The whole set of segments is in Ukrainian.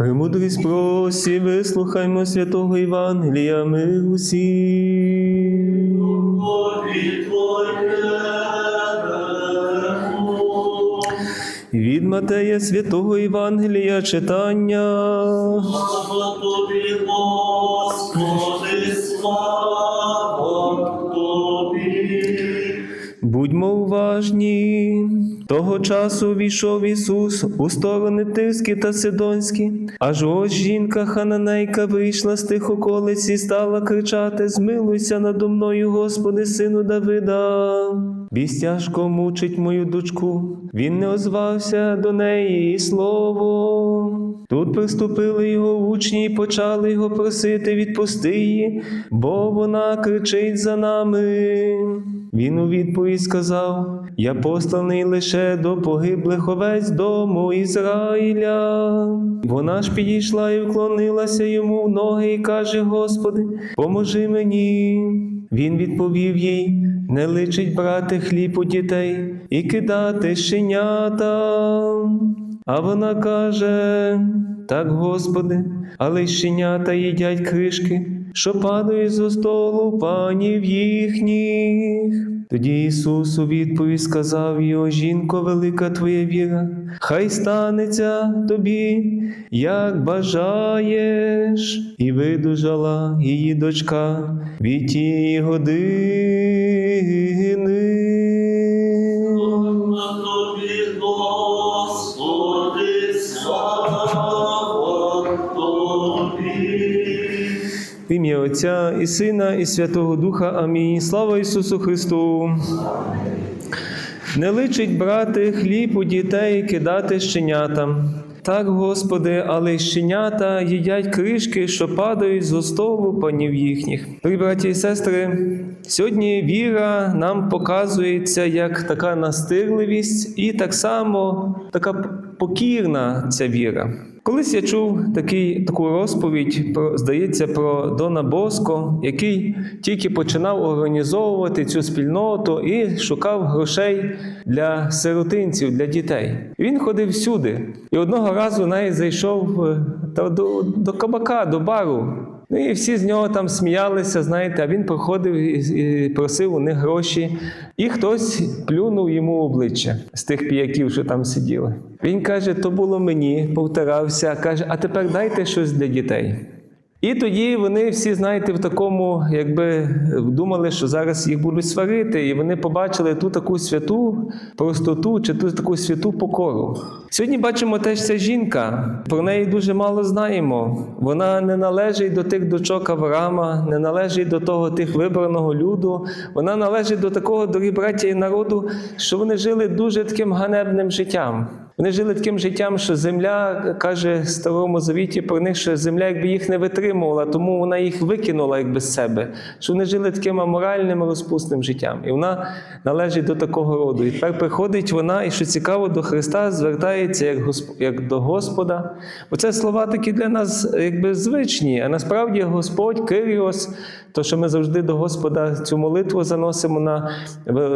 Премудрість просі, вислухаймо святого Євангелія, ми усі. Від Матея святого Євангелія читання. Слава тобі, Господи, слава Будьмо уважні. Того часу війшов Ісус у сторони Тирські та Сидонські, аж ось жінка хананейка вийшла з тих околиць і стала кричати: Змилуйся надо мною, Господи, сину Давида. Біс тяжко мучить мою дочку. Він не озвався до неї і слово. Тут приступили його учні і почали його просити відпусти її, бо вона кричить за нами. Він у відповідь сказав: Я посланий лише до погиблих овець дому Ізраїля. Вона ж підійшла і вклонилася йому в ноги і каже: Господи, поможи мені. Він відповів їй: не личить брати хліб у дітей і кидати щенята. А вона каже: Так, Господи, але й щенята їдять кришки, що падають зо столу панів їхніх. Тоді Ісус у відповідь сказав його, жінко, велика твоя віра, хай станеться тобі, як бажаєш, і видужала її дочка від тієї години. Отця і Сина, і Святого Духа. Амінь. Слава Ісусу Христу. Не личить брати хліб у дітей кидати щенятам. Так, Господи, але щенята їдять кришки, що падають з столу панів їхніх. Дорогі браті і сестри, сьогодні віра нам показується як така настирливість і так само така покірна ця віра. Колись я чув такий, таку розповідь, про, здається, про Дона Боско, який тільки починав організовувати цю спільноту і шукав грошей для сиротинців, для дітей. Він ходив всюди. І одного разу навіть зайшов е, до, до кабака, до бару. Ну і всі з нього там сміялися, знаєте, а він проходив і, і просив у них гроші, і хтось плюнув йому в обличчя з тих піяків, що там сиділи. Він каже: то було мені, повторався, каже, а тепер дайте щось для дітей. І тоді вони всі, знаєте, в такому, якби думали, що зараз їх будуть сварити, і вони побачили ту таку святу простоту чи ту таку святу покору. Сьогодні бачимо теж ця жінка, про неї дуже мало знаємо. Вона не належить до тих дочок Авраама, не належить до того тих вибраного люду. Вона належить до такого, дорогі браття і народу, що вони жили дуже таким ганебним життям. Вони жили таким життям, що земля каже в старому завіті про них, що земля якби їх не витримувала, тому вона їх викинула якби з себе. Що вони жили таким аморальним, розпусним життям. І вона належить до такого роду. І тепер приходить вона, і що цікаво, до Христа звертається як, Госп... як до Господа. Оце слова такі для нас якби звичні, а насправді Господь Киріос, то що ми завжди до Господа цю молитву заносимо на,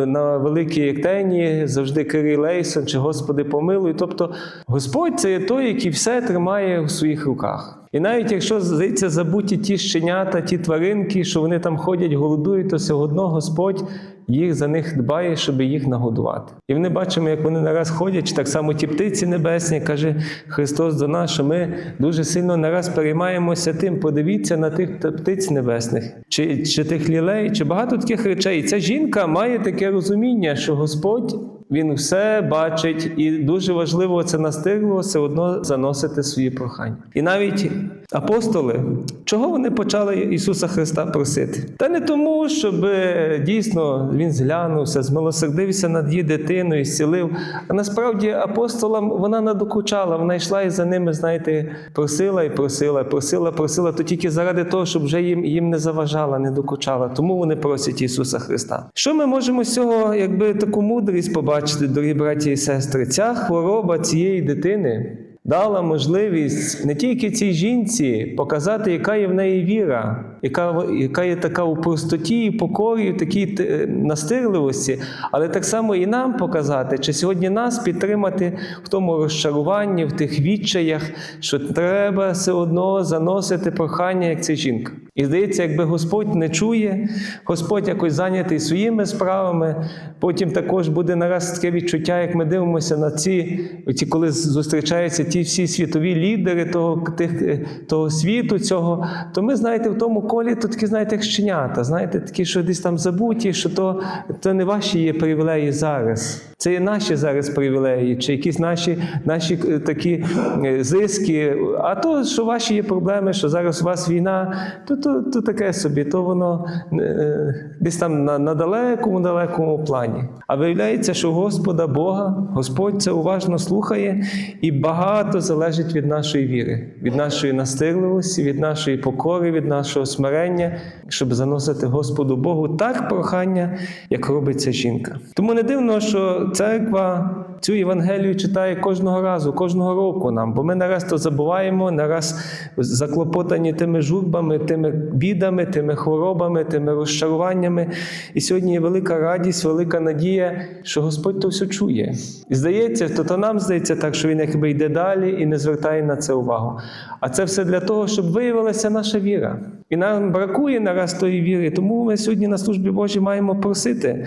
на великій ектені, завжди Кирій Лейсон, чи Господи помилуй. Тобто Господь це є той, який все тримає у своїх руках. І навіть якщо здається забуті ті щенята, ті тваринки, що вони там ходять, голодують, то все одно Господь їх за них дбає, щоб їх нагодувати. І вони бачимо, як вони нараз ходять, так само ті птиці небесні, каже Христос до нас, що ми дуже сильно нараз переймаємося тим. Подивіться на тих птиць небесних, чи, чи тих лілей, чи багато таких речей. І ця жінка має таке розуміння, що Господь. Він все бачить, і дуже важливо це настигло все одно заносити свої прохання. І навіть апостоли, чого вони почали Ісуса Христа просити? Та не тому, щоб е, дійсно Він зглянувся, змилосердився над її дитиною, зцілив. А насправді апостолам вона надокучала, вона йшла і за ними, знаєте, просила і просила, просила, просила, то тільки заради того, щоб вже їм, їм не заважала, не докучала. Тому вони просять Ісуса Христа. Що ми можемо з цього, якби таку мудрість побачити, дорогі браті і сестри? Ця хвороба цієї дитини дала можливість не тільки цій жінці показати, яка є в неї віра, яка, яка є така у простоті, і покорі, такій е, настирливості, але так само і нам показати, чи сьогодні нас підтримати в тому розчаруванні, в тих відчаях, що треба все одно заносити прохання, як ця жінка. І здається, якби Господь не чує, Господь якось зайнятий своїми справами. Потім також буде нараз таке відчуття, як ми дивимося на ці, ці коли зустрічаються ті всі світові лідери того, тих, е, того світу, цього, то ми, знаєте, в тому колі то такі, знаєте, як щенята, знаєте, такі, що десь там забуті, що то, то не ваші є привілеї зараз. Це є наші зараз привілеї, чи якісь наші, наші е, такі е, зиски. А то, що ваші є проблеми, що зараз у вас війна, то, то, то таке собі, то воно е, десь там на, на далекому, далекому плані. А виявляється, що Господа Бога, Господь це уважно слухає і багато залежить від нашої віри, від нашої настирливості, від нашої покори, від нашого смирення, щоб заносити Господу Богу так прохання, як робиться жінка. Тому не дивно, що церква цю Євангелію читає кожного разу, кожного року нам, бо ми нараз забуваємо, нараз заклопотані тими журбами, тими бідами, тими хворобами, тими розчаруваннями. І сьогодні є велика радість, велика надія, що Господь то все чує. І здається, то, то нам здається так, що він якби йде далі і не звертає на це увагу. А це все для того, щоб виявилася наша віра. І нам бракує нараз тої віри. Тому ми сьогодні на службі Божій маємо просити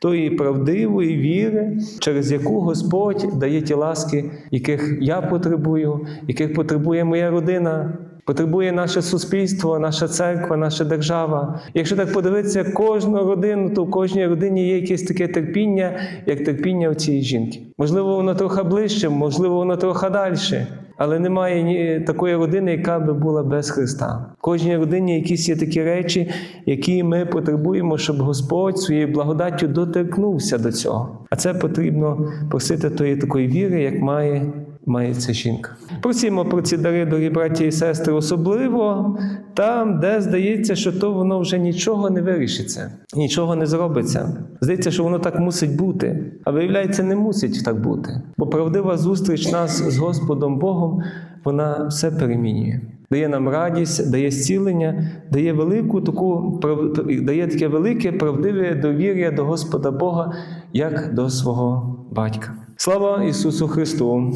тої правдивої віри, через яку Господь дає ті ласки, яких я потребую, яких потребує моя родина. Потребує наше суспільство, наша церква, наша держава. Якщо так подивитися кожну родину, то в кожній родині є якесь таке терпіння, як терпіння у цієї жінки. Можливо, воно трохи ближче, можливо, воно трохи далі. Але немає ні такої родини, яка би була без Христа. В кожній родині якісь є такі речі, які ми потребуємо, щоб Господь своєю благодаттю доторкнувся до цього. А це потрібно просити тої такої віри, як має має ця жінка. Просімо про ці дари, дорогі браті і сестри, особливо там, де здається, що то воно вже нічого не вирішиться, нічого не зробиться. Здається, що воно так мусить бути. А виявляється, не мусить так бути. Бо правдива зустріч нас з Господом Богом, вона все перемінює. Дає нам радість, дає зцілення, дає велику таку дає таке велике правдиве довір'я до Господа Бога, як до свого батька. Слава Ісусу Христу!